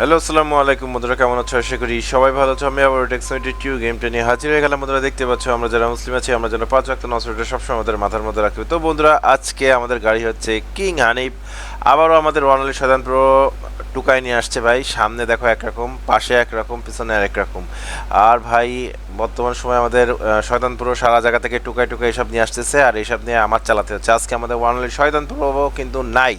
Hello, আসসালামু আলাইকুম বন্ধুরা, কেমন আছো? আশা করি সবাই ভালো আছো। আমি আবার টেক্স টোয়েন্টি টু গেমটা নিয়ে হাজির হয়ে গেলাম। বন্ধুরা, দেখতে পাচ্ছ আমরা যারা মুসলিম আছি, আমরা যেন পাঁচ ওয়াক্ত নসরটা সবসময় আমাদের মাথার মধ্যে রাখবে তো বন্ধুরা, আজকে আমাদের গাড়ি হচ্ছে কিং হানিফ আবারও আমাদের ওয়ানালি সাধারণ প্রো টুকাই নিয়ে আসছে ভাই। সামনে দেখো একরকম পাশে একরকম পিছনে আর একরকম আর ভাই, বর্তমান সময় আমাদের শয়তানপুর সারা জায়গা থেকে টুকাই টুকাই এসব নিয়ে আসতেছে। আর এইসব নিয়ে আমার চালাতে হচ্ছে। আজকে আমাদের ওয়ানলি শয়তানপুর কিন্তু নাই।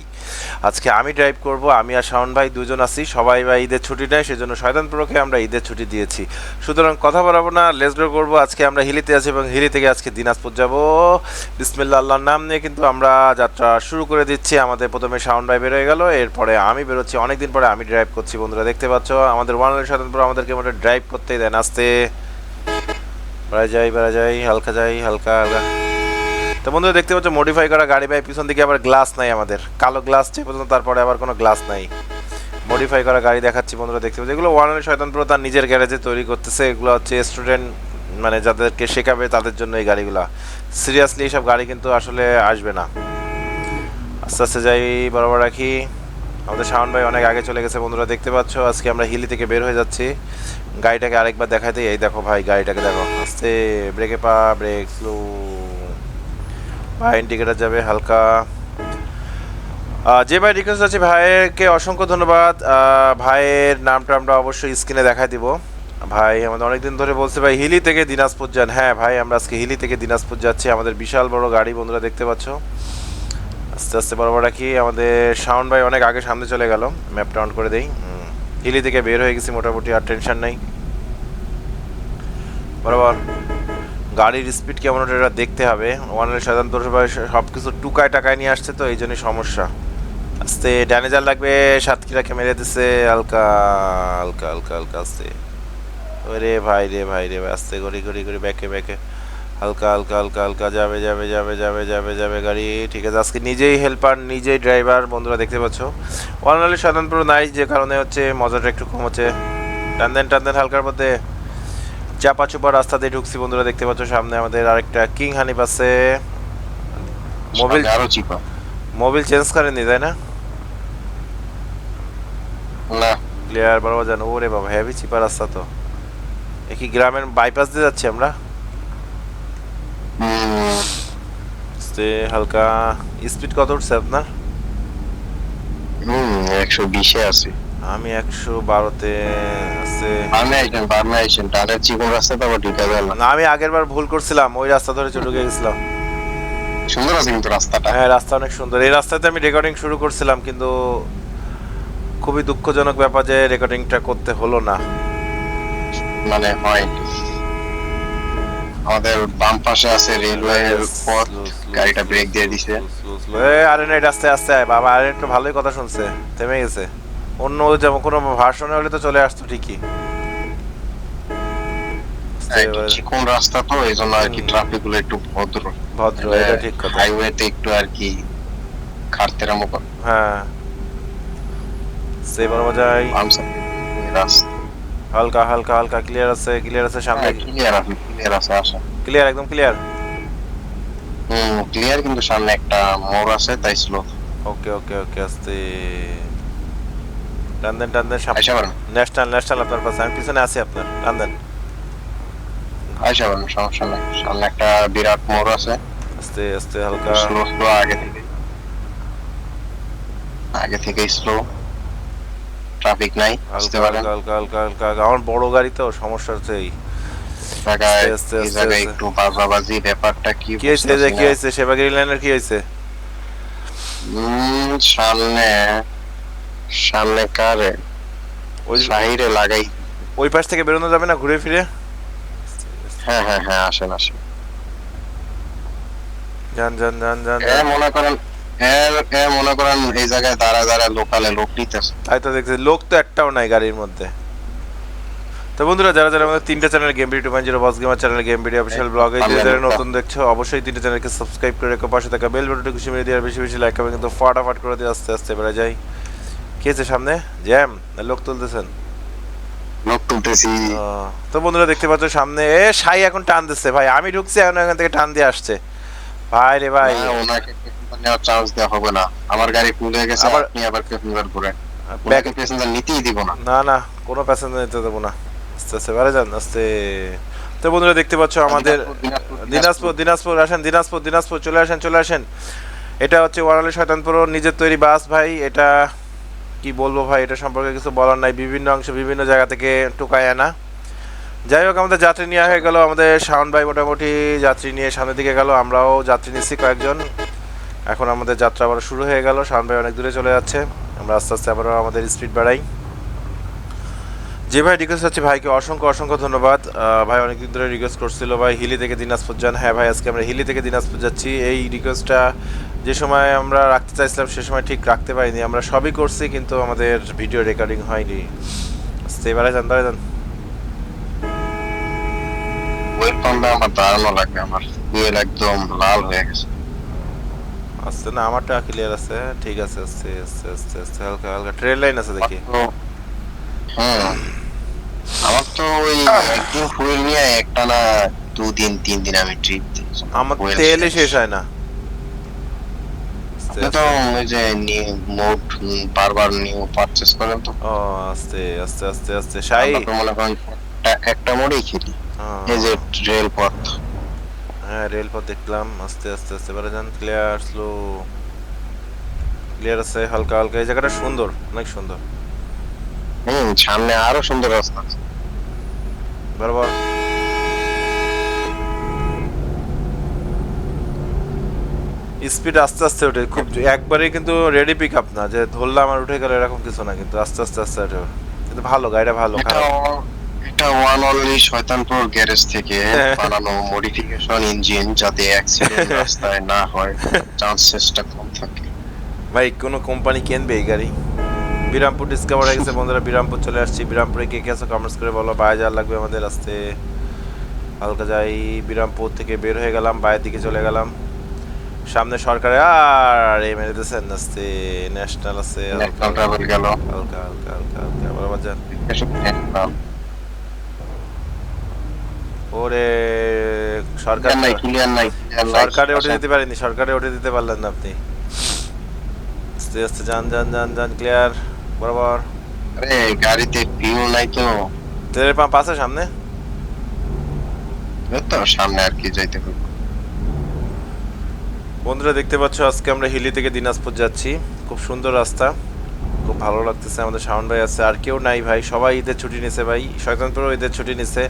আজকে আমি ড্রাইভ করব, আমি আর শাওন ভাই দুজন আছি। সবাই ভাই ঈদের ছুটি নেয়, সেজন্য শয়তানপুরকে আমরা ঈদের ছুটি দিয়েছি। সুতরাং কথা বলাবো না লেসডো করব। আজকে আমরা হিলিতে আছি এবং হিলি থেকে আজকে দিনাজপুর যাব। বিসমিল্লা আল্লাহর নাম নিয়ে কিন্তু আমরা যাত্রা শুরু করে দিচ্ছি। আমাদের প্রথমে শাওন ভাই বেরোয় গেল, এরপরে আমি বেরোচ্ছি। অনেকদিন পরে আমি ড্রাইভ করছি, বন্ধুরা দেখতে পাচ্ছ। আমাদের ওয়ানলি শয়তানপুর আমাদেরকে মোটে ড্রাইভ করতেই দেন আসতে বেড়া যাই বেড়া যাই, হালকা যাই, হালকা হালকা। তো বন্ধুরা দেখতে পাচ্ছ মডিফাই করা গাড়ি, ভাই, পিছন দিকে আবার গ্লাস নাই আমাদের। কালো গ্লাস চেয়ে পর্যন্ত তারপরে আবার কোনো গ্লাস নাই। মডিফাই করা গাড়ি দেখাচ্ছি বন্ধুরা, দেখতে পাচ্ছি। এগুলো ওয়ানের শয়তানপুর তার নিজের গ্যারেজে তৈরি করতেছে। এগুলো হচ্ছে স্টুডেন্ট মানে যাদেরকে শেখাবে তাদের জন্য এই গাড়িগুলো। সিরিয়াসলি এইসব গাড়ি কিন্তু আসলে আসবে না। আস্তে আস্তে যাই, বরাবর রাখি। আমাদের শাওন ভাই অনেক আগে চলে গেছে বন্ধুরা, দেখতে পাচ্ছ। আজকে আমরা হিলি থেকে বের হয়ে যাচ্ছি। গাড়িটাকে আরেকবার দেখাতে এই দেখো ভাই, গাড়িটাকে দেখো। আস্তে, ব্রেকে পা, ব্রেক, স্লো। ভাই ইন্ডিকেটার যাবে হালকা। যে ভাই রিকোয়েস্ট আছে ভাইয়েরকে অসংখ্য ধন্যবাদ। ভাইয়ের নামটা আমরা অবশ্যই স্ক্রিনে দেখাই দিব। ভাই, আমাদের অনেকদিন ধরে বলছে, ভাই, হিলি থেকে দিনাজপুর যান। হ্যাঁ ভাই, আমরা আজকে হিলি থেকে দিনাজপুর যাচ্ছি। আমাদের বিশাল বড় গাড়ি বন্ধুরা দেখতে পাচ্ছ। আস্তে আস্তে বড় বড় রাখি আমাদের সাউন্ড ভাই অনেক আগে সামনে চলে গেল। ম্যাপটা অন করে দেই। হিলি থেকে বের হয়ে গেছি, মোটামুটি আর টেনশন নাই। বরাবর। গাড়ির স্পিড কেমন ওটা এটা দেখতে হবে। ওয়ানের সাধারণত সবাই সব কিছু টুকায় টাকায় নিয়ে আসছে তো, এই জন্যই সমস্যা। আস্তে ড্যানেজার লাগবে সাতক্ষীরাকে মেরে দিছে, হালকা হালকা হালকা হালকা, আস্তে। ওরে ভাই রে ভাই রে ভাই, আস্তে গড়ি গড়ি গড়ি ব্যাকে ব্যাকে। হালকা হালকা হালকা হালকা, যাবে যাবে যাবে যাবে যাবে যাবে গাড়ি, ঠিক আছে। আজকে নিজেই হেল্পার নিজেই ড্রাইভার বন্ধুরা দেখতে পাচ্ছ। ওয়ানালি সাধারণত নাই যে কারণে হচ্ছে মজাটা একটু কম হচ্ছে। টান দেন টান দেন হালকার মধ্যে। চাপা চুপা রাস্তা দিয়ে ঢুকছি বন্ধুরা দেখতে পাচ্ছ সামনে আমাদের আরেকটা কিং হানিফ আছে। মোবিল আরও চিপা। মোবিল চেঞ্জ করেনি তাই না? না। ক্লিয়ার বরাবর জানো ওরে বাবা হেভি চিপা রাস্তা তো। এ কি গ্রামের বাইপাস দিয়ে যাচ্ছি আমরা? হালকা স্পিড কত উঠছে আপনার? হুম একশো বিশে আছে। আমি একশো বারোতে আছে। বামে আইছেন বামে আইছেন টানের চিকন রাস্তা তো আবার ঢুকে গেল। না আমি আগের বার ভুল করছিলাম ওই রাস্তা ধরে চলে গেছিলাম। সুন্দর আছে কিন্তু রাস্তাটা। হ্যাঁ রাস্তা অনেক সুন্দর। এই রাস্তাতে আমি রেকর্ডিং শুরু করছিলাম কিন্তু খুবই দুঃখজনক ব্যাপার যে রেকর্ডিংটা করতে হলো না। মানে হয়। আমাদের বাম পাশে আছে রেলওয়ের পথ গাড়িটা ব্রেক দিয়ে দিছে। আরে না এটা আস্তে আস্তে বাবা আরে একটু ভালোই কথা শুনছে। থেমে গেছে। অন্য যেমন কোনো ভাষণে হলে তো চলে আসতো ঠিকই। এবার চিকন রাস্তা তো এই জন্য আর কি ট্রাফিকগুলো একটু ভদ্র। ভদ্র এটা ঠিক কথা। হাইওয়েতে একটু আর কি করে হ্যাঁ। সে বরাবর যাই রাস্তা। হালকা হালকা হালকা ক্লিয়ার আছে ক্লিয়ার আছে সামনে। ক্লিয়ার আছে ক্লিয়ার আছে আসা। ক্লিয়ার একদম ক্লিয়ার হুম ক্লিয়ার কিন্তু সামনে একটা মোড় আছে তাই স্লো ওকে ওকে ওকে আস্তে। টান দেন টান দেন ন্যাশনাল ন্যাশনাল আপনার পাশে আমি পিছনে আছি আপনার টান দেন আইসা পারেন সমস্যা নাই। সামনে একটা বিরাট মোড় আছে। আস্তে আস্তে হালকা। স্লো স্লো আগে থেকে। আগে থেকে স্লো ট্রাফিক নাই বুঝতে হালকা পারেন হালকা হালকা হালকা। আমার বড় গাড়ি তো সমস্যা হচ্ছে এই। জায়গায় আস্তে, আস্তে, এই আস্তে, জায়গায় আস্তে। একটু বাজাবাজি ব্যাপারটা কি কি হয়েছে? যে কি হয়েছে? সেবাগিরি লাইনের কি হয়েছে? সামনে সামনে কারে? ওই সাহিরে লাগাই। ওই পাশ থেকে বেরোনো যাবে না ঘুরে ফিরে? হ্যাঁ হ্যাঁ হ্যাঁ আসেন আসেন। যান যান যান যান এ মনে করেন এ মনে করেন এই জায়গায় দাঁড়া দাঁড়া লোকালে লোক নিতেছে। তাই তো দেখছি লোক তো একটাও নাই গাড়ির মধ্যে। তো বন্ধুরা যারা যারা আমাদের তিনটা channel game video two point zero boss gamer channel game video official ব্লগে যে যারা নতুন দেখছ অবশ্যই তিনটা চ্যানেলকে সাবস্ক্রাইব করে রেখো পাশে থাকা বেল বাটনটা খুশি মেরে দিয়ে আর বেশি বেশি লাইক করবে কিন্তু ফাটাফাট করে দিয়ে আস্তে আস্তে বেড়ে যাই। কি আছে সামনে? জ্যাম না লোক তুলতেছেন? লোক তুলতেছি। তো বন্ধুরা দেখতে পাচ্ছ সামনে এ সাই এখন টান দিচ্ছে। ভাই আমি ঢুকছি এখন এখান থেকে টান দিয়ে আসছে। ভাই রে ভাই। ওনাকে নেওয়ার চান্স দেওয়া হবে না। আমার গাড়ি ফুল হয়ে গেছে আবার- আপনি আবার ঘুরে ব্যাক প্যাসেঞ্জার নিতেই দিব না। না না কোনো প্যাসেঞ্জার নিতে দেবো না। আস্তে আস্তে বাড়ে যান আস্তে। তো বন্ধুরা দেখতে পাচ্ছ আমাদের দিনাজপুর দিনাজপুর আসেন দিনাজপুর দিনাজপুর চলে আসেন চলে আসেন। এটা হচ্ছে ওয়ারালি শয়তানপুর নিজের তৈরি বাস ভাই। এটা কি বলব ভাই, এটা সম্পর্কে কিছু বলার নাই। বিভিন্ন অংশে বিভিন্ন জায়গা থেকে টোকায় আনা। যাই হোক, আমাদের যাত্রী নেওয়া হয়ে গেল। আমাদের শাওন ভাই মোটামুটি যাত্রী নিয়ে সামনের দিকে গেল। আমরাও যাত্রী নিচ্ছি কয়েকজন। এখন আমাদের যাত্রা আবার শুরু হয়ে গেল। শাওন ভাই অনেক দূরে চলে যাচ্ছে। আমরা আস্তে আস্তে আবারও আমাদের স্পিড বাড়াই। যে ভাই রিকোয়েস্ট আছে ভাইকে অসংখ্য অসংখ্য ধন্যবাদ। ভাই অনেকদিন ধরে রিকোয়েস্ট করছিল ভাই হিলি থেকে দিনাজপুর যান। হ্যাঁ ভাই আজকে আমরা হিলি থেকে দিনাজপুর যাচ্ছি। এই রিকোয়েস্টটা যে সময় আমরা রাখতে চাইছিলাম সে সময় ঠিক রাখতে পারিনি। আমরা সবই করছি কিন্তু আমাদের ভিডিও রেকর্ডিং হয়নি। আস্তে এবারে যান বারে যান। আমার দাঁড়ানো লাগবে আমার ফুয়েল একদম লাল হয়ে গেছে। আস্তে না আমারটা ক্লিয়ার আছে। ঠিক আছে আস্তে আস্তে আস্তে আস্তে হালকা হালকা। ট্রেন লাইন আছে দেখি। হুম। আমার তো ওই একদিন ফুয়েল নিয়ে একটা না দুদিন তিন দিন আমি ট্রিপ আমার শেষ হয় না। তো ওই যে নিউ বারবার নিউ পারচেস করেন তো। আস্তে আস্তে আস্তে আস্তে। শাই মনে করেন একটা- মোড়েই খেলি। এই যে রেল পথ হ্যাঁ রেলপথ দেখলাম। আস্তে আস্তে আস্তে। বারে যান ক্লিয়ার স্লো ক্লিয়ার আছে হালকা হালকা। এই জায়গাটা সুন্দর অনেক সুন্দর। হুম সামনে আরও সুন্দর রাস্তা আছে। বরাবর। স্পিড আস্তে আস্তে ওঠে খুব একবারেই কিন্তু রেডি পিক আপ না যে ধরলাম আর উঠে গেল এরকম কিছু না কিন্তু আস্তে আস্তে আস্তে ওঠে। কিন্তু ভালো গাড়িটা ভালো এটা খারাপ। এটা ওয়ান অনলি শয়তানপুর গ্যারেজ থেকে হ্যাঁ। বানানো মডিফিকেশন ইঞ্জিন যাতে অ্যাক্সিডেন্ট রাস্তায় না হয় চান্সেসটা কম থাকে। ভাই কোনো কোম্পানি কিনবে এই গাড়ি? বিরামপুর ডিসকাভার হয়ে গেছে। বন্ধুরা বিরামপুর চলে আসছি। বিরামপুরে কে কে আছে কমেন্টস করে বলো। বাইরে যাওয়ার লাগবে আমাদের আসতে হালকা যাই বিরামপুর থেকে বের হয়ে গেলাম বাইরের দিকে চলে গেলাম। সামনে সরকারে আর এই মেরে দিয়েছেন আসতে ন্যাশনাল আছে হালকা। ট্রাভেল গেল। হালকা হালকা হালকা হালকা। বরাবর যান ওরে সরকার নাই ক্লিয়ার নাই নাই। সরকারে উঠে দিতে পারেনি সরকারে উঠে দিতে পারলেন না আপনি। আস্তে আস্তে যান যান যান যান ক্লিয়ার বরাবর। আরে গাড়িতে ফিউল নাই তো। তেলের পাম্প আছে সামনে? তো সামনে আর কি যাইতে হবে। বন্ধুরা দেখতে পাচ্ছ আজকে আমরা হিলি থেকে দিনাজপুর যাচ্ছি। খুব সুন্দর রাস্তা। খুব ভালো লাগতেছে আমাদের শাওন ভাই আছে। আর কেউ নাই ভাই সবাই ঈদের ছুটি নিছে ভাই। শয়তানপুরও ঈদের ছুটি নিছে।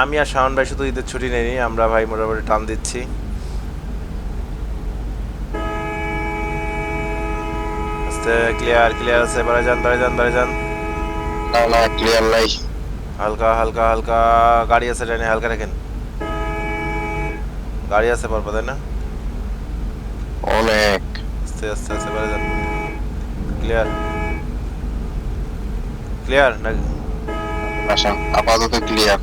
আমি আর শাওন ভাই শুধু ঈদের ছুটি নেই আমরা ভাই মোটামুটি টান দিচ্ছি। আস্তে ক্লিয়ার ক্লিয়ার আছে বাড়ে যান বাড়ে যান বাড়ে যান। না না ক্লিয়ার নাই। হালকা হালকা হালকা গাড়ি আছে ট্রেনে হালকা রাখেন গাড়ি আছে পরপর তাই না? অনেক। আস্তে আস্তে আস্তে বাড়ে যান। ক্লিয়ার ক্লিয়ার না? আসেন আপাতত ক্লিয়ার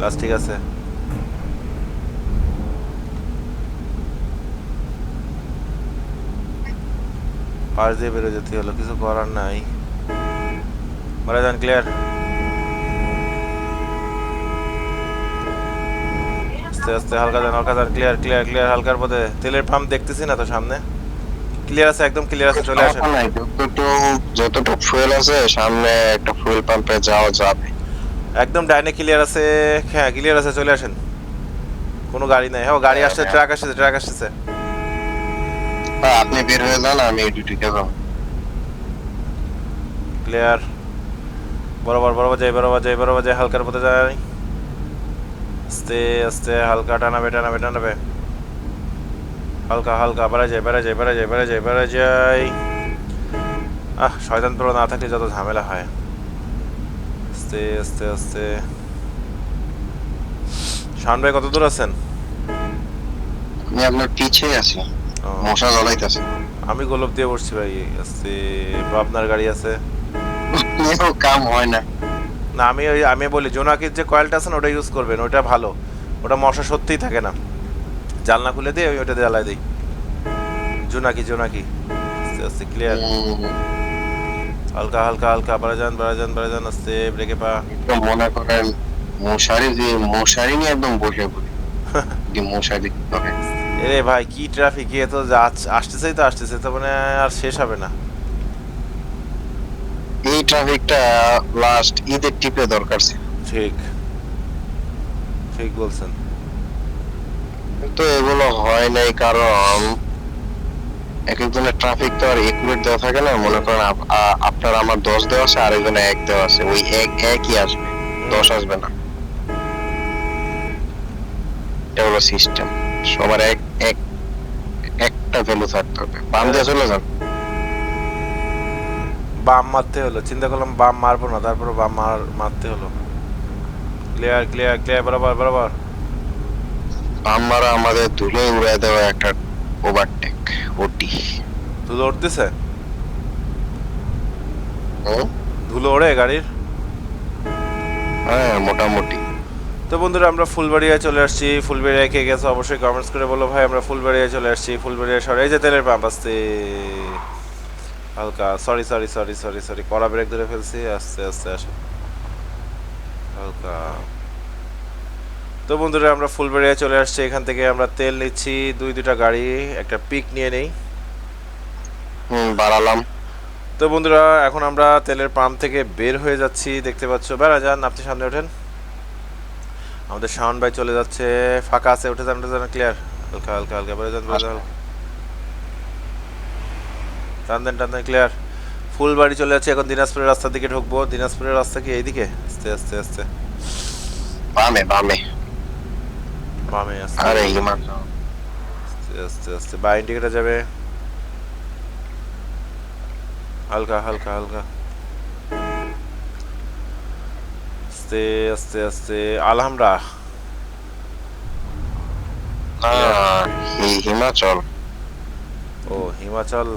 বাস ঠিক আছে। পাশ দিয়ে বেরো যেতে হলো কিছু করার নাই। বাড়ে যান ক্লিয়ার আস্তে আস্তে হালকা যান হালকা যান ক্লিয়ার ক্লিয়ার ক্লিয়ার হালকার পথে। তেলের পাম্প দেখতেছি না তো সামনে। ক্লিয়ার আছে একদম ক্লিয়ার আছে চলে আসেন। যতটুকু যতটুকু ফুয়েল আছে সামনে একটা ফুয়েল পাম্পে যাওয়া যাবে। একদম ডাইনে ক্লিয়ার আছে হ্যাঁ ক্লিয়ার আছে চলে আসেন। কোনো গাড়ি নাই। হ্যাঁ গাড়ি আসছে ট্রাক আসছে ট্রাক আসছে। হ্যাঁ, আপনি বের হয়ে যান আমি ডিউটিতে যাব। ক্লিয়ার বরাবর বরাবর যাই বরাবর যাই বরাবর যাই হালকার পথে যাই আস্তে আস্তে হালকা টানাবে টানাবে টানাবে। হালকা হালকা বেড়া যায় বেড়া যায় বেড়া যায় বেড়া যায় বেড়া যায় আহ শয়তান পুরো না থাকলে যত ঝামেলা হয়। আস্তে আস্তে আস্তে। শান ভাই কত দূর আছেন? আমি আপনার পিছে আছি। মশা জ্বলাইতেছে। আমি গোলপ দিয়ে বসছি ভাই আস্তে আপনার গাড়ি আছে। কাম হয় না। না আমি ওই আমি বলি জোনাকির যে কয়েলটা আছে না ওটা ইউজ করবেন ওটা ভালো। ওটা মশা সত্যিই থাকে না। জানলা খুলে দিয়ে আমি ওটা জ্বালাই দিই। জোনাকি জোনাকি। আস্তে আস্তে ক্লিয়ার হালকা হালকা হালকা বাড়া যান বাড়া যান বাড়া যান আস্তে ব্রেকে পা। একদম মনে করেন মশারি যে মশারি নিয়ে একদম বসে পড়ি। মশারি। এরে ভাই কি ট্রাফিক এ তো আসতেছেই তো আসতেছে তো মানে আর শেষ হবে না। এই ট্রাফিকটা লাস্ট ঈদের টিপে দরকার ছিল। ঠিক। ঠিক বলছেন। কিন্তু এগুলো হয় নাই কারণ এক একজনের ট্রাফিক তো আর একুরেট দেওয়া থাকে না। মনে করেন আপনার আমার দশ দেওয়া আছে আর একজনের এক দেওয়া আছে। ওই এক একই আসবে। দশ আসবে না। এটা হলো সিস্টেম সবার এক এক একটা ভ্যালু থাকতে হবে। বাম দিয়ে চলে যান। বাম মারতে হলো চিন্তা করলাম বাম মারবো না তারপরে বাম মার মারতে হলো। ক্লিয়ার ক্লিয়ার ক্লিয়ার বরাবর বরাবর। বাম মারা আমাদের ধুলোয় উড়ে দেওয়া একটা ওভারটেক ওটি ধুলো উঠতেছে ধুলো ওড়ে গাড়ির? হ্যাঁ মোটামুটি। তো বন্ধুরা আমরা ফুলবাড়িয়ায় চলে আসছি। ফুলবাড়িয়া কে গেছে অবশ্যই কমেন্টস করে বলো ভাই। আমরা ফুলবাড়িয়ায় চলে আসছি। ফুলবাড়িয়া সরে এই যে তেলের পাম্প আসছে। হালকা sorry sorry sorry sorry sorry কড়া ব্রেক ধরে ফেলছি। আস্তে আস্তে আসো। হালকা। তো বন্ধুরা আমরা ফুলবাড়িয়া চলে আসছি। এখান থেকে আমরা তেল নিচ্ছি। দুই দুটা গাড়ি একটা পিক নিয়ে নেই। হুম বাড়ালাম। তো বন্ধুরা এখন আমরা তেলের পাম্প থেকে বের হয়ে যাচ্ছি। দেখতে পাচ্ছ বেড়া যান আপনি সামনে ওঠেন। আমাদের শাওন ভাই চলে যাচ্ছে। ফাঁকা আছে উঠে যান উঠে যান ক্লিয়ার হালকা হালকা হালকা বেড়ে যান বেড়ে যান টান দেন টান দেন ক্লিয়ার ফুল বাড়ি চলে যাচ্ছে এখন দিনাজপুরের রাস্তার দিকে ঢুকবো। দিনাজপুরের রাস্তা কি এইদিকে? আস্তে আস্তে আস্তে। বামে বামে। বামে আস্তে আরে হিমাচল আস্তে আস্তে আস্তে। বা ইন্ডিকেটার যাবে। হালকা হালকা হালকা। আস্তে আস্তে আস্তে আলহামরা হিমাচল। ও হিমাচল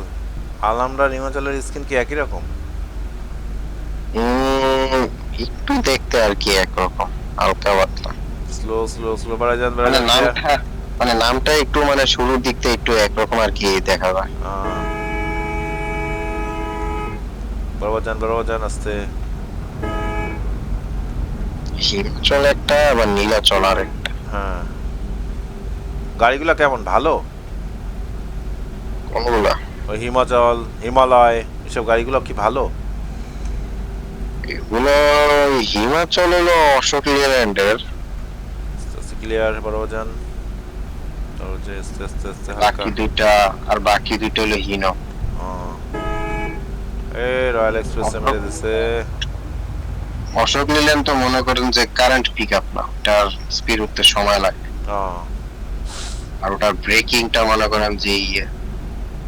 আলহামরা হিমাচলের স্কিন কি একই রকম? একটু দেখতে আর কি একরকম হালকা পাতলা। স্লো স্লো স্লো বাড়া যান বাড়া মানে যান নামটা মানে নামটা একটু মানে শুরুর দিক থেকে একটু একরকম আর কি দেখা যায়। বরাবর যান বরাবর যান আস্তে। হিমাচল একটা আবার নীলাচল আর একটা। হ্যাঁ। গাড়িগুলো কেমন? ভালো? কোনগুলা? ওই হিমাচল হিমালয় এসব গাড়িগুলো কি ভালো? এগুলো হিমাচল হলো অশোক লেল্যান্ডের। ক্লিয়ার যান তারপর যে আস্তে আস্তে আস্তে বাকি দুইটা আর বাকি দুইটা হলো হিনো। এ রয়্যাল এক্সপ্রেসে মেরে দিছে। অশোক নিলেন তো মনে করেন যে কারেন্ট পিক আপ না ওটার স্পিড উঠতে সময় লাগে। আর ওটার ব্রেকিংটা মনে করেন যে ইয়ে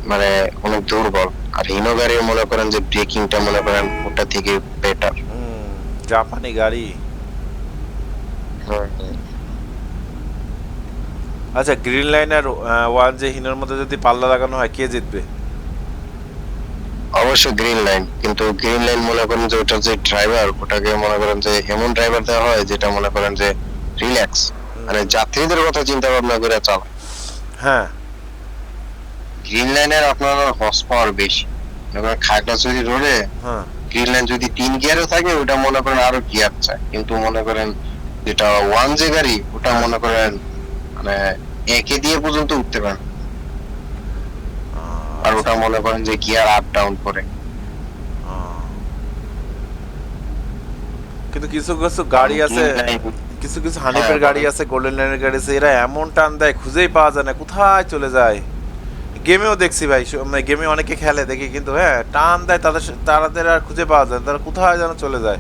মানে অনেক দুর্বল। আর হিনো গাড়ি মনে করেন যে ব্রেকিংটা মনে করেন ওটা থেকে বেটার জাপানি গাড়ি। আচ্ছা গ্রিন লাইন আর ওয়ান যে হিনোর মধ্যে যদি পাল্লা লাগানো হয় কে জিতবে? অবশ্যই গ্রিন লাইন কিন্তু গ্রিন লাইন মনে করেন যে ওটার যে ড্রাইভার ওটাকে মনে করেন যে এমন ড্রাইভার দেওয়া হয় যেটা মনে করেন যে রিল্যাক্স মানে যাত্রীদের কথা চিন্তা ভাবনা করে চালা। হ্যাঁ। গ্রিন লাইনের আপনার হর্স পাওয়ার বেশি। করেন খাগড়াছড়ি রোডে হ্যাঁ। গ্রিন লাইন যদি তিন গিয়ারে থাকে ওটা মনে করেন আরও গিয়ার চায়। কিন্তু মনে করেন যেটা ওয়ান যে গাড়ি ওটা মনে করেন মানে একে দিয়ে পর্যন্ত উঠতে পারেন আর ওটা মনে করেন যে গিয়ার আপ ডাউন করে। কিন্তু কিছু কিছু গাড়ি আছে কিছু কিছু হানিফের হ্যাঁ, গাড়ি আছে গোল্ডেন লাইনের গাড়ি আছে এরা এমন টান দেয় খুঁজেই পাওয়া যায় না কোথায় চলে যায়? গেমেও দেখছি ভাই গেমে অনেকে খেলে দেখি কিন্তু হ্যাঁ টান দেয় তাদের তাদের আর খুঁজে পাওয়া যায় তারা কোথায় যেন চলে যায়।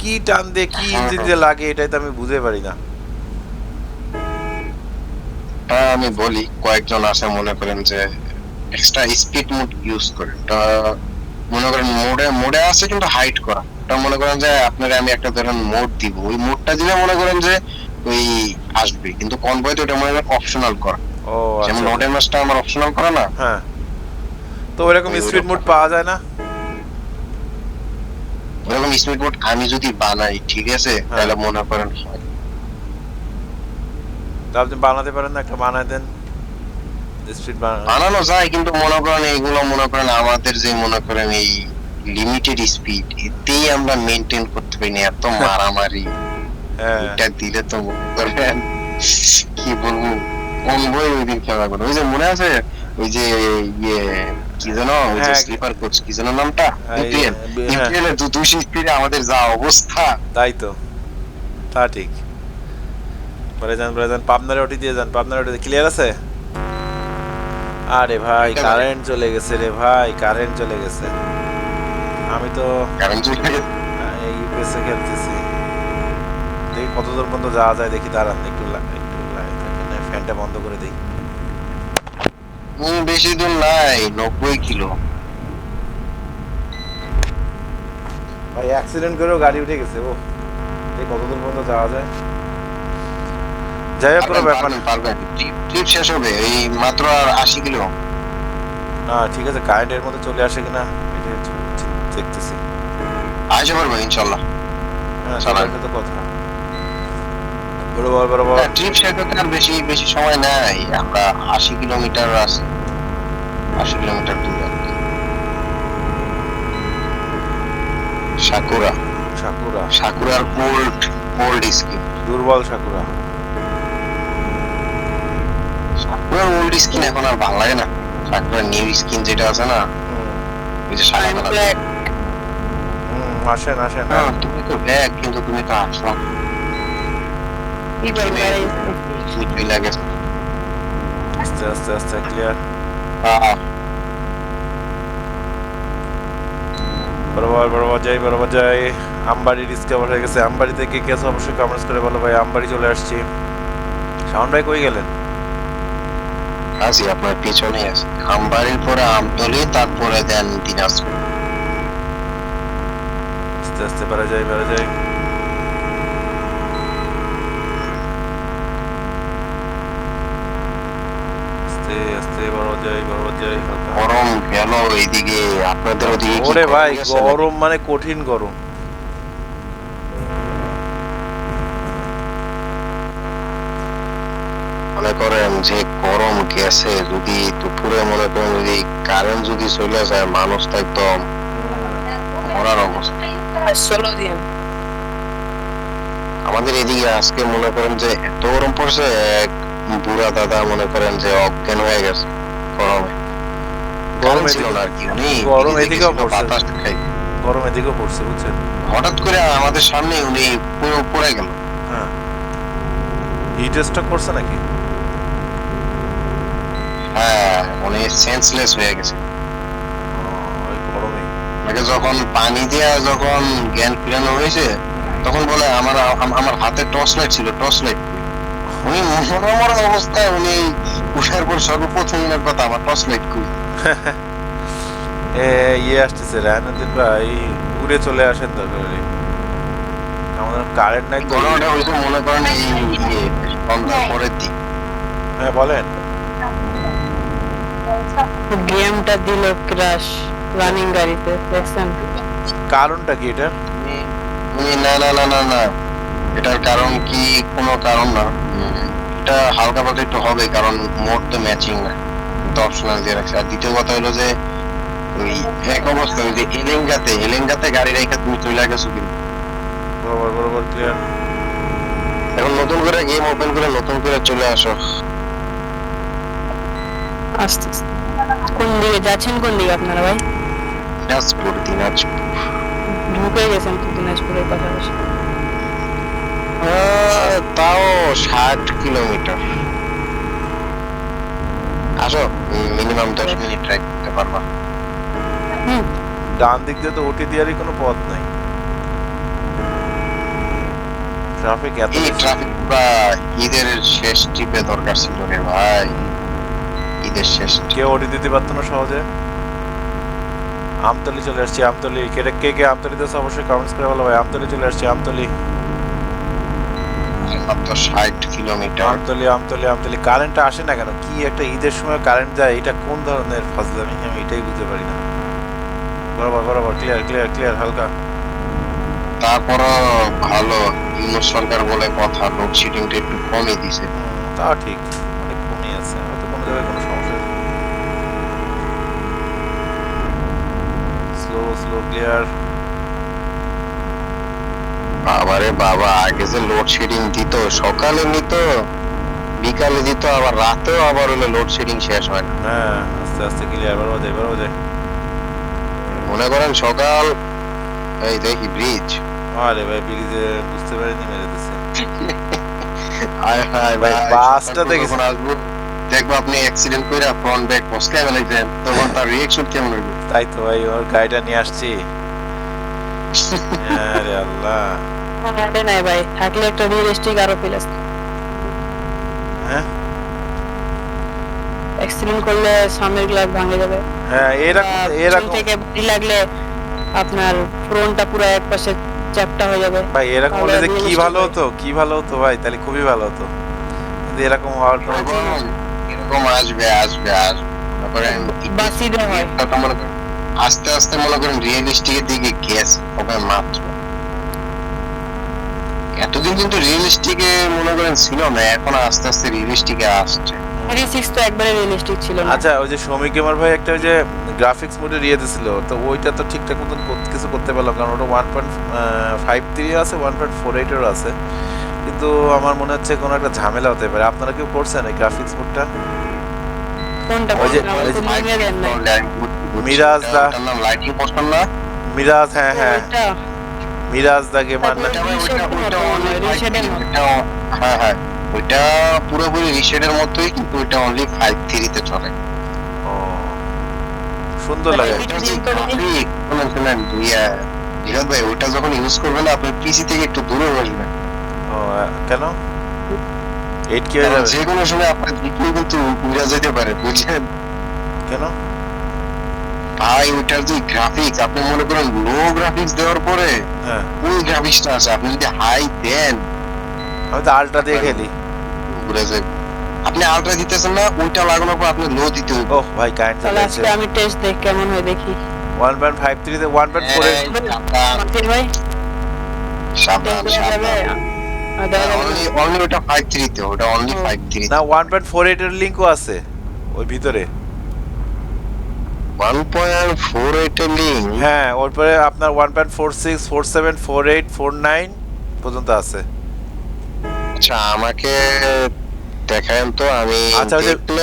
কি টান দিয়ে কি হ্যাঁ, ইঞ্জিন হ্যাঁ। যে লাগে এটাই তো আমি বুঝে পারি না। হ্যাঁ আমি বলি কয়েকজন আছে মনে করেন যে এক্সট্রা স্পিড মোড ইউজ করে। ওটা মনে করেন মোডে মোডে আছে কিন্তু হাইট করা। ওটা মনে করেন যে আপনারা আমি একটা ধরেন মোড দিব। ওই মোডটা দিলে মনে করেন যে ওই আসবে। কিন্তু কনভয় তো ওটা মনে করেন অপশনাল করা। ও যেমন আচ্ছা নোটের মাসটা আমার অপশনাল করা না। হ্যাঁ। তো ওইরকম স্পিড। মোড পাওয়া যায় না? ওরকম স্পিড মোড আমি যদি বানাই ঠিক আছে? হ্যাঁ। তাহলে মনে করেন হয়। আপনি বানাতে পারেন না একটা বানায় দেন। বানানো যায় কিন্তু মনে করেন এইগুলো মনে করেন আমাদের যে মনে করেন এই লিমিটেড স্পিড এতেই আমরা মেনটেন করতে পারি না এত মারামারি। হ্যাঁ। এটা দিলে তো করেন কি বলব কনভয় ওই দিন খেলা করে ওই যে মনে আছে? ওই যে ইয়ে কি যেন ওই যে হ্যাঁ। স্লিপার কোচ কি যেন নামটা? হ্যাঁ, ইপিএল হ্যাঁ। ইপিএল এর দুই স্পিডে আমাদের যা অবস্থা। তাই তো। তা ঠিক। বলে যান বলে যান পাবনারে ওটি দিয়ে যান পাবনারে ওটি ক্লিয়ার আছে? আরে ভাই কারেন্ট চলে গেছে রে ভাই কারেন্ট চলে গেছে। আমি তো কারণ চলে গেছে। এই ইউপিএসে খেলতেছি। দেখি কত দূর পর্যন্ত যাওয়া যায় দেখি দাঁড়ান একটু একটু ফ্যানটা বন্ধ করে দিই। বেশি দূর নাই নব্বই কিলো। ভাই অ্যাক্সিডেন্ট করেও গাড়ি উঠে গেছে ও দেখি কত দূর পর্যন্ত যাওয়া যায়। যাই হোক কোনো ব্যাপার না পারবেন, ট্রিপ শেষ হবে এই মাত্র আর আশি কিলো। না ঠিক আছে কারেন্টের মধ্যে চলে আসে কিনা দেখতেছি। আসতে পারব ইনশাল্লাহ। হ্যাঁ ট্রিপ শেষ হতে আর বেশি বেশি সময় নাই। আমরা আশি কিলোমিটার আছে। আশি কিলোমিটার দূরে আর কি। সাকুরা। সাকুরা। সাকুরার কোল্ড কোল্ড স্কিন দুর্বল সাকুরা। সাকুরার ওল্ড স্কিন এখন আর ভালো লাগে না। সাকুরার নিউ স্কিন যেটা আছে না ওই যে সাদা কালার হুম, আসেন আসেন হ্যাঁ তুমি তো ব্যাগ কিন্তু তুমি তো আসলা তুমি চলে গেছো আস্তে আস্তে আস্তে ক্লিয়ার বরাবর বরাবর যাই বরাবর যাই। আমবাড়ি ডিসকাভার হয়ে গেছে। আমবাড়ি থেকে কে আছে অবশ্যই কমেন্টস করে বলো ভাই। আমবাড়ি চলে আসছি। শাওন ভাই কই গেলেন? আছি আপনার পেছনে আছে। খামবাড়ির পরে আমতলি তারপরে দেন দিনাজপুর। আস্তে আস্তে যাই আস্তে আস্তে বরাবর যাই গরম গেল এইদিকে? আপনাদের ওদিকে ওরে ভাই গরম মানে কঠিন গরম। মনে করেন যে গরম গেছে যদি দুপুরে মনে করেন যদি কারেন্ট যদি চলে যায় মানুষ তো একদম মরার অবস্থা। আমাদের এদিকে আজকে মনে করেন যে এত গরম পড়ছে এক বুড়া দাদা মনে করেন যে অজ্ঞান হয়ে গেছে গরমে। গরম ছিল এদিকে- না আর কি উনি গরম এদিকে এদিকেও পড়ছে। বাতাস খাই। গরম এদিকেও পড়ছে বুঝছেন? হঠাৎ করে আমাদের সামনে উনি পুরো পড়ে গেল। হ্যাঁ। হিট স্ট্রোক করছে নাকি? সেন্সলেস হয়ে গেছে। ওই ওনাকে যখন পানি দিয়ে যখন জ্ঞান ফিরানো হয়েছে তখন বলে আমার আমার হাতে টর্চ লাইট ছিল টর্চ লাইট। উনি মনোমর অবস্থায় উনি উঠার পর সর্বপ্রথম উনার কথা আমার টর্চ লাইট কই? এ ইয়ে আসতেছে রায়নুদ্দিন ভাই উড়ে চলে আসেন দরকার আমাদের কারেন্ট নাই ঘটনাটা হয়েছে মনে করেন এই ইয়ে সন্ধ্যার পরের দিক হ্যাঁ বলেন। গেমটা দিল ক্রাশ রানিং গাড়িতে দেখছেন? কারণটা কি এটা উনি- উনি না না না না না। এটার কারণ কি? কোনো কারণ না। এটা হালকা পাতলা একটু হবে কারণ মোড তো ম্যাচিং না। তো অপশনাল দিয়ে রাখছে। আর দ্বিতীয় কথা হলো যে ওই এক অবস্থা ওই যে এলেঙ্গাতে এলেঙ্গাতে গাড়ি রেখে তুমি চলে গেছো কিন্তু। বরাবর বরাবর ক্লিয়ার এখন নতুন করে গেম ওপেন করে নতুন করে চলে আসো। আস্তে। কোন দিকে যাচ্ছেন কোন দিকে আপনারা ভাই? দিনাজপুর দিনাজপুর। ঢুকে গেছেন তো দিনাজপুরের পাশাপাশি? তাও ষাট কিলোমিটার। আসো মিনিমাম দশ মিনিট ট্রাই করতে পারবা। হুম। ডান দিক দিয়ে তো ওটি দেওয়ারই কোনো পথ নাই। ট্রাফিক এত ট্রাফিক বা ঈদের শেষ ট্রিপে দরকার ছিল রে ভাই। ঈদের শেষ। কেউ ওটি দিতে পারতো না সহজে? আমতলি চলে আসছি আমতলি। কে কে কে আমতলিতে আছে অবশ্যই কমেন্টস করে বলো ভাই। আমতলি চলে আসছি আমতলি। কিলোমিটার। আমতলি আমতলি আমতলি। কারেন্টটা আসে না কেন? কি একটা ঈদের সময় কারেন্ট যায় এটা কোন ধরনের ফাজলামি? আমি এটাই বুঝতে পারি না। বরাবর বরাবর। ক্লিয়ার ক্লিয়ার ক্লিয়ার হালকা। তারপরও ভালো সরকার বলে কথা লোডশেডিংটা একটু কমই দিছে। তা ঠিক। অনেক কমই আছে। হয়তো কোনো জায়গায় কোনো সমস্যা স্লো ক্লিয়ার বাবারে বাবা আগে যে লোডশেডিং দিত সকালে নিত বিকালে দিত আবার রাতেও আবার হলো লোডশেডিং শেষ হয় না। হ্যাঁ আস্তে আস্তে ক্লিয়ার বারবার যায় বারবার যায় মনে করেন সকাল এই দেখি ব্রিজ আরে ভাই ব্রিজে বুঝতে পারিনি মেরে দিচ্ছে আয় হায় ভাই, বাসটা সকাল দেখেছি। যখন আসব দেখব আপনি অ্যাক্সিডেন্ট করে ফ্রন্ট ব্যাক পস্কে ফেলাইছেন তখন তার রিয়েকশন কেমন হইবে? তাই তো ভাই ওর গাড়িটা নিয়ে আসছি। আরে আল্লাহ। আরে নাই ভাই থাকলে একটা রিয়েলিস্টিক আরও ফিল আসতো হ্যাঁ? অ্যাক্সিডেন্ট করলে সামনের গ্লাস ভাঙে যাবে। হ্যাঁ এরকম এরকম থেকে লাগলে আপনার ফ্রন্টটা পুরো এক পাশে চ্যাপটা হয়ে যাবে। ভাই এরকম হলে কি ভালো হতো কি ভালো হতো ভাই তাহলে খুবই ভালো হতো। এরকম হওয়ার এরকম আসবে আসবে হয়। মনে করেন আস্তে আস্তে মনে করেন রিয়েলিস্টিকের দিকে গেছে হবে মাত্র। এতদিন কিন্তু রিয়েলিস্টিকে মনে করেন ছিল না এখন আস্তে আস্তে রিয়েলিস্টিকে আসছে। তো একবারে রিয়েলিস্টিক ছিল আচ্ছা ওই যে গেমার ভাই একটা ওই যে গ্রাফিক্স মোডে দিছিল তো ওইটা তো ঠিকঠাক মতন কিছু করতে পারলাম কারণ ওটা ওয়ান পয়েন্ট ফাইভ থ্রি আছে ওয়ান পয়েন্ট ফোর এইটেরও আছে। কিন্তু আমার মনে হচ্ছে কোনো একটা ঝামেলা হতে পারে। আপনারা কেউ করছেন এই গ্রাফিক্স মোডটা কোনটা মিরাজ দা- লাইটিং পোস্টার না? মিরাজ হ্যাঁ হ্যাঁ। মিরাজ দা হ্যাঁ হ্যাঁ। ওইটা পুরোপুরি রিসেটের মতোই কিন্তু ওইটা অনলি ফাইভ থ্রিতে চলে। ও সুন্দর লাগে। ওইটা শুনেন শুনেন ভাই ওইটা যখন ইউজ করবেন আপনার পিসি থেকে একটু দূরে বসবেন। আহ, কেন? এইট কি হয়ে যাবে যে কোনো সময় আপনার ডিপ্লে কিন্তু উড়ে যেতে পারে বুঝছেন কেন? ভাই ওইটার যে গ্রাফিক্স আপনি মনে করেন লো গ্রাফিক্স দেওয়ার পরে হ্যাঁ। ওই গ্রাফিক্সটা আছে আপনি যদি হাই দেন আমি তো আলট্রা দিয়ে খেলি। ঘুরে আপনি আলট্রা দিতেছেন না ওইটা লাগানোর পর আপনি লো দিতে হবে ও ভাই কারেন্ট তাহলে চলে আজকে আমি টেস্ট দেখ কেমন হয় দেখি। ওয়ান পয়েন্ট ফাইভ থ্রিতে ওয়ান পয়েন্ট ফোর এই, সাবধান, মার্টিন ভাই। সাবধান, সাবধান। আর দেখা যাবে Only- only ওটা 5.3 তে, ওটা only 5.3 না ওয়ান পয়েন্ট ফোর আছে ওই ভিতরে। 1.48 এর link, হ্যাঁ ওর পরে আপনার পর্যন্ত আছে। আচ্ছা আমাকে দেখায়েন তো আমি আচ্ছা,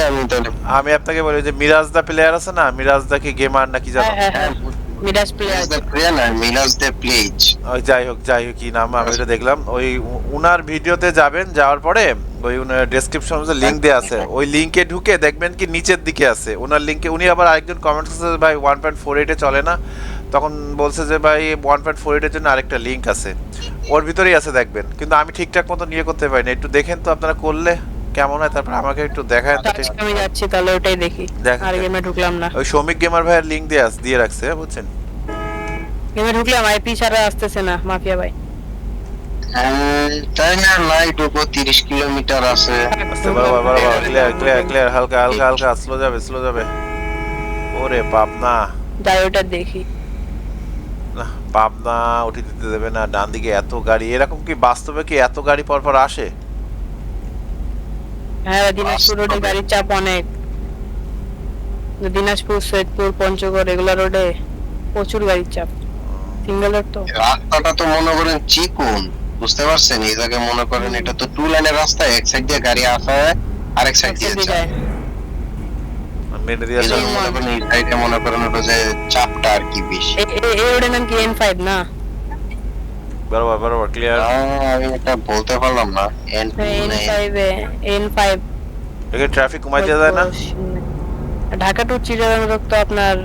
আমি তাহলে আমি আপনাকে বলি ওই যে মিরাজ দা প্লেয়ার আছে না মিরাজ দা কি গেমার নাকি জানো? হ্যাঁ হ্যাঁ হ্যাঁ। মিরাজ প্লেয়ার দ্য প্লেয়ার না দ্য প্লেজ ওই যাই হোক যাই হোক কি নাম আমি এটা দেখলাম। ওই উনার ভিডিওতে যাবেন যাওয়ার পরে ওই উনার ডেসক্রিপশন লিংক দেওয়া আছে। ওই লিংকে ঢুকে দেখবেন কি নিচের দিকে আছে। ওনার লিংকে উনি আবার আরেকজন কমেন্ট করছে ভাই ওয়ান পয়েন্ট ফোর এইটে চলে না? তখন বলছে যে ভাই ওয়ান পয়েন্ট ফোর এইটের জন্য আরেকটা লিঙ্ক আছে। ওর ভিতরেই আছে দেখবেন। কিন্তু আমি ঠিকঠাক মতো নিয়ে করতে পারি না। একটু দেখেন তো আপনারা করলে। কেমন হয়? তারপর আমাকে একটু দেখায় তো ঠিক। আমি যাচ্ছি তাহলে ওটাই দেখি। আর গেমে ঢুকলাম না। ওই শ্রমিক গেমার ভাইয়ের লিংক দিয়ে আস- দিয়ে রাখছে হ্যাঁ, বুঝছেন গেমে ঢুকলাম আইপি ছাড়া আসতেছে না মাফিয়া ভাই। তাই না লাইট উপর 30 কিলোমিটার আছে। আস্তে বরাবর বরাবর ক্লিয়ার ক্লিয়ার ক্লিয়ার হালকা হালকা হালকা স্লো যাবে স্লো যাবে। ওরে পাবনা যাই ওটা দেখি। না পাবনা উঠে দিতে দেবে না ডান দিকে এত গাড়ি এরকম কি বাস্তবে কি এত গাড়ি পর পর আসে? হ্যাঁ দিনাজপুর রোডে গাড়ির চাপ অনেক। দিনাজপুর সৈয়দপুর পঞ্চগড় এগুলো রোডে প্রচুর গাড়ির চাপ। সিঙ্গেল রোড তো। রাস্তাটা তো মনে করেন চিকুন বুঝতে পারছেন? এই জায়গায় মনে করেন এটা তো টু লাইনের রাস্তা এক সাইড দিয়ে গাড়ি আসা হয় আরেক সাইড দিয়ে যায়। মেনে দিয়ে মনে করেন এই সাইডে মনে করেন ওটা যে চাপটা আর কি বেশি। এই রোডের নাম কি এন ফাইভ না? বরাবর বরাবর ক্লিয়ার আমি এটা বলতে পারলাম না N N five N traffic কমাই দেওয়া যায় না ঢাকা টু চিটাগাং রোড তো আপনার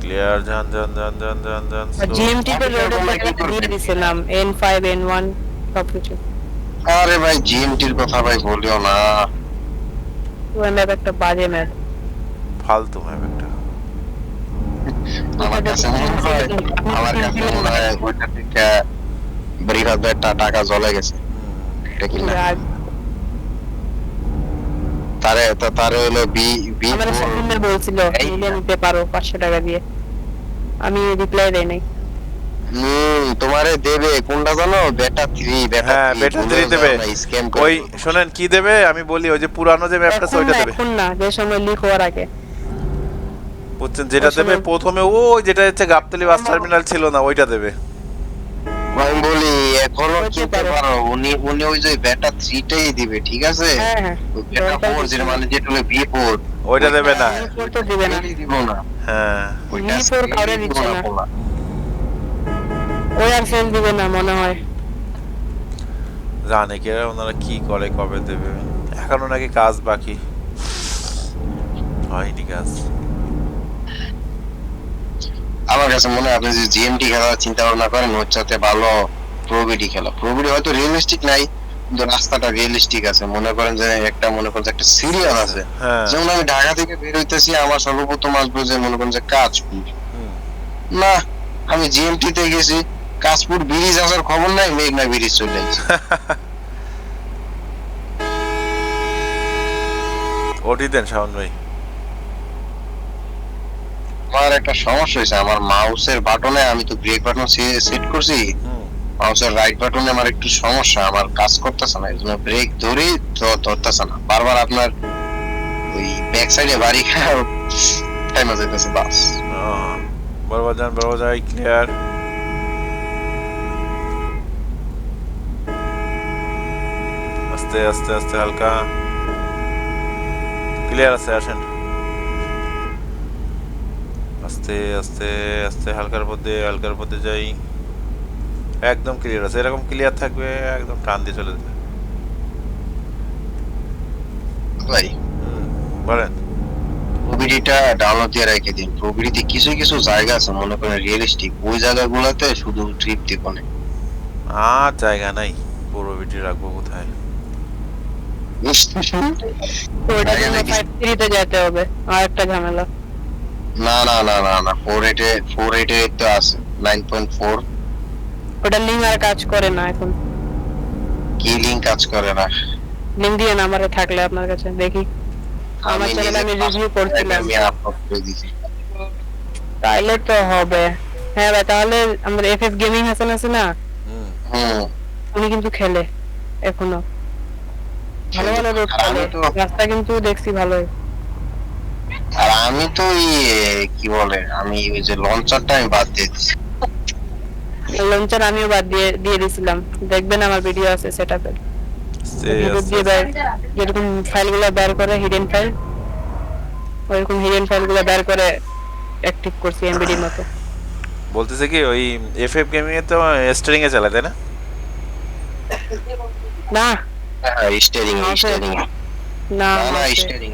ক্লিয়ার যান যান যান যান যান slow। জিএমটি জায়গায় দিয়ে? দিছে নাম ওয়ান সবকিছু আরে ভাই জিএমটির কথা ভাই বলিও না ম্যাপ একটা বাজে ম্যাপ ফালতু ম্যাপ একটা আমার কাছে মনে হয় আমার কাছে মনে হয় ওইটা থেকে বৃহৎ একটা টাকা জ্বলে গেছে এটা কি না তারে তো তারে হলো বি বি আমার সাকিমের বলছিল এই- নিলে নিতে পারো পাঁচশো টাকা দিয়ে আমি রিপ্লাই দেই নাই হুম তোমারে দেবে কোনটা জানো বেটা থ্রি বেটা হ্যাঁ দেবে ওই শোনেন কি দেবে আমি বলি ওই যে পুরানো যে ম্যাপটা ওইটা দেবে এখন না যে সময় লিক হওয়ার আগে বুঝছেন যেটা দেবে প্রথমে ও যেটা হচ্ছে গাবতলি বাস টার্মিনাল ছিল না ওইটা দেবে। আমি বলি এখনও কিনতে পারে। উনি উনি ওই যে বেটা থ্রিটাই দিবে ঠিক আছে? হ্যাঁ হ্যাঁ। বেটা ওইটা ফোর যেটা মানে যেটা হলো বি ফোর ওইটা দেবে না। তো দিবে না। দিব না। হ্যাঁ। ওইটা বি ফোর কাউরে দিচ্ছে না। ওই আর সেল দিবে না মনে হয়। জানে কি ওনারা কি করে কবে দেবে? এখনও নাকি কাজ বাকি। হয়নি কাজ। আমার কাছে মনে হয় আপনি যে জিএমটি খেলা চিন্তা ভাবনা করেন ওর সাথে ভালো প্রবিডি খেলা। প্রবিডি হয়তো রিয়েলিস্টিক নাই কিন্তু রাস্তাটা রিয়েলিস্টিক আছে। মনে করেন যে একটা মনে করেন একটা সিরিয়াল আছে। হ্যাঁ। যেমন আমি ঢাকা থেকে বের হইতেছি আমার সর্বপ্রথম আসব যে মনে করেন যে কাজপুর না আমি জিএমটি তে গেছি কাশপুর ব্রিজ আসার খবর নাই মেঘনা ব্রিজ চলে যাচ্ছে ওটি দেন শাওন ভাই। আমার একটা সমস্যা হয়েছে। আমার মাউসের বাটনে আমি তো ব্রেক বাটন সেট করছি। মাউসের রাইট বাটনে আমার একটু সমস্যা। আমার কাজ করতেছে না এই জন্য ব্রেক ধরে ধরতেছে না। বারবার আপনার ওই ব্যাক সাইডে বাড়ি খাওয়া টাইম যাইতেছে বাস। বরাবর যান বরাবর যাই ক্লিয়ার আস্তে আস্তে আস্তে হালকা। ক্লিয়ার আছে আসেন। আস্তে আস্তে আস্তে হালকার মধ্যে হালকার মধ্যে যাই। একদম ক্লিয়ার আছে এরকম ক্লিয়ার থাকবে একদম টান দিয়ে চলে যাবে। ভাই। বলেন। প্রবিডিটা ডাউনলোড দিয়ে রেখে দিন। প্রবিডিতে কিছু কিছু জায়গা আছে মনে করেন রিয়েলিস্টিক ওই জায়গাগুলোতে শুধু ট্রিপ দিব না আর জায়গা নাই। পুরো রাখব কোথায়? থ্রিতে যেতে হবে। আর একটা ঝামেলা। না না না না না ফোর এইটে ফোর এইটে তো আছে নাইন পয়েন্ট ফোর ওটা লিঙ্ক আর কাজ করে না এখন। কি লিঙ্ক কাজ করে না? লিঙ্ক দিয়ে নাম্বারে থাকলে আপনার কাছে দেখি। আমার আমি চ্যানেলে আমি রিভিউ করছিলাম। আমি আপলোড করে দিছি। তাইলে তো হবে। হ্যাঁ ভাই তাহলে আমাদের এফ এফ গেমিং হাসান আছে না? হুম। হুম। উনি কিন্তু খেলে এখনও। ভালো ভালো রোড খেলে তো- রাস্তা কিন্তু দেখছি ভালোই। আর আমি তো কি বলে আমি ওই যে লঞ্চারটা আমি বাদ দিয়ে দিছি। লঞ্চার আমিও বাদ দিয়ে দিয়ে দিছিলাম। দেখবেন আমার ভিডিও আছে বের যেরকম ফাইলগুলো বের করে হিডেন ফাইল ওইরকম হিডেন ফাইলগুলো বের করে অ্যাক্টিভ করছি এমবিডির মতো। বলতেছে কি ওই এফ এফ গেমিং এ তো স্টারিং এ চালায় তাই না? না। স্টিয়ারিং স্টিয়ারিং না না স্টিয়ারিং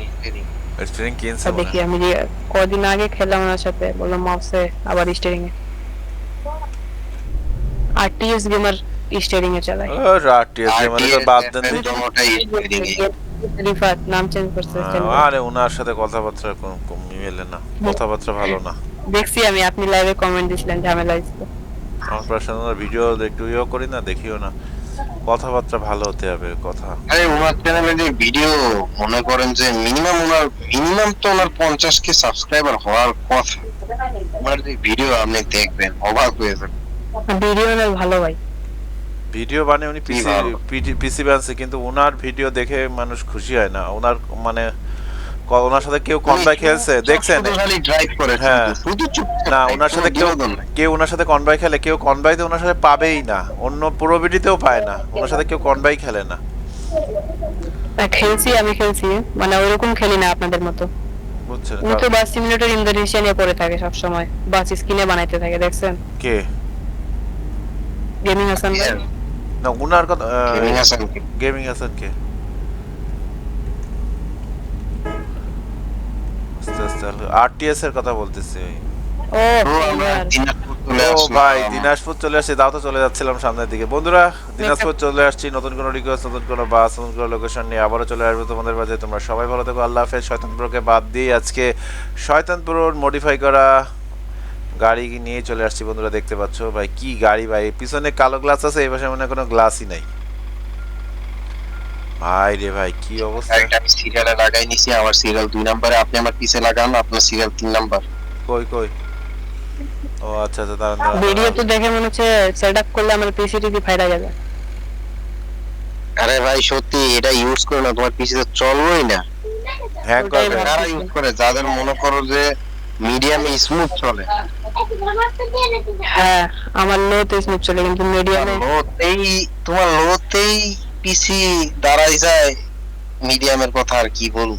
স্টিয়ারিং কিনছে দেখি। আমি যে কদিন আগে খেললাম ওনার সাথে বললাম মাউসে আবার স্টিয়ারিং এ। আর টিএস গেমার স্টিয়ারিং এ চালাই ও রাটিয়ে যে মানে তো বাদ দেন স্টিয়ারিং রিফাত নাম চেঞ্জ করছে আরে ওনার সাথে কথাবার্তা কোন কোন মিলে না। কথাবার্তা ভালো না। দেখছি আমি আপনি লাইভে কমেন্ট দিছিলেন ঝামেলা হয়েছিল। আমার পার্সোনাল ভিডিও একটু ইয়ে করি না দেখিও না। কথাবার্তা ভালো হতে হবে কথা। আরে ওনার চ্যানেলে যে ভিডিও মনে করেন যে মিনিমাম ওনার মিনিমাম তো ওনার পঞ্চাশ কে সাবস্ক্রাইবার হওয়ার কথা। ওনার যে ভিডিও আপনি দেখবেন অবাক হয়ে যাবেন। ভিডিও অনেক ভালো ভাই। ভিডিও বানিয়ে উনি পিসি। পিসি বানছে কিন্তু ওনার ভিডিও দেখে মানুষ খুশি হয় না। ওনার মানে ওনার সাথে কেউ কনভাই খেলছে দেখছেন? শুধু খালি ড্রাইভ করে হ্যাঁ। শুধু, শুধু চুপ না ওনার সাথে কেউ কেউ ওনার সাথে কনভাই খেলে কেউ কনভাইতে ওনার সাথে পাবেই না। অন্য পুরো পায় না। ওনার সাথে কেউ কনভাই খেলে না। খেলছি আমি খেলছি। মানে ওইরকম খেলি না আপনাদের মতো। বুঝছেন উনি তো বাস সিমুলেটর ইন্দোনেশিয়া নিয়ে পড়ে থাকে সব সময় বাস স্ক্রিনে বানাইতে থাকে দেখছেন? কে? গেমিং হাসান না ওনার কথা গেমিং আছেন গেমিং আছেন কে? আস্তে আস্তে আরটিএস এর কথা বলতেছি ওই। ও। চলে ও ভাই দিনাজপুর চলে আসছি তাও তো চলে যাচ্ছিলাম সামনের দিকে। বন্ধুরা দিনাজপুর চলে আসছি নতুন কোনো রিকোয়েস্ট নতুন কোনো বাস নতুন কোনো লোকেশন নিয়ে আবারও চলে আসব তোমাদের মাঝে। তোমরা সবাই ভালো থেকো আল্লাহ হাফেজ। শয়তানপুরকে বাদ দিয়ে আজকে শয়তানপুর মডিফাই করা গাড়ি নিয়ে চলে আসছি বন্ধুরা দেখতে পাচ্ছ। ভাই কি গাড়ি ভাই? পিছনে কালো গ্লাস আছে এই পাশে মনে হয় কোনো গ্লাসই নাই। ভাই রে ভাই কি অবস্থা? আমি সিরিয়ালে লাগাই নিছি আমার সিরিয়াল দুই নাম্বারে আপনি আমার পিছে লাগান আপনার সিরিয়াল তিন নাম্বার। কই কই? ও আচ্ছা আচ্ছা দাঁড়ান ভিডিও তো দেখে মনে হচ্ছে সেট আপ করলে আমার পিসি টিভি ফাইদা যাবে। আরে ভাই সত্যি এটা ইউজ করে না তোমার পিসি তো চলবেই না। হ্যাং করবে ভালো। যারা ইউজ করে? যাদের মনে করো যে মিডিয়াম স্মুথ চলে। হ্যাঁ আমার লোতে স্মুথ চলে কিন্তু মিডিয়ামে লোতেই তোমার লোতেই পিসি দাঁড়াই যায় মিডিয়ামের কথা আর কি বলব?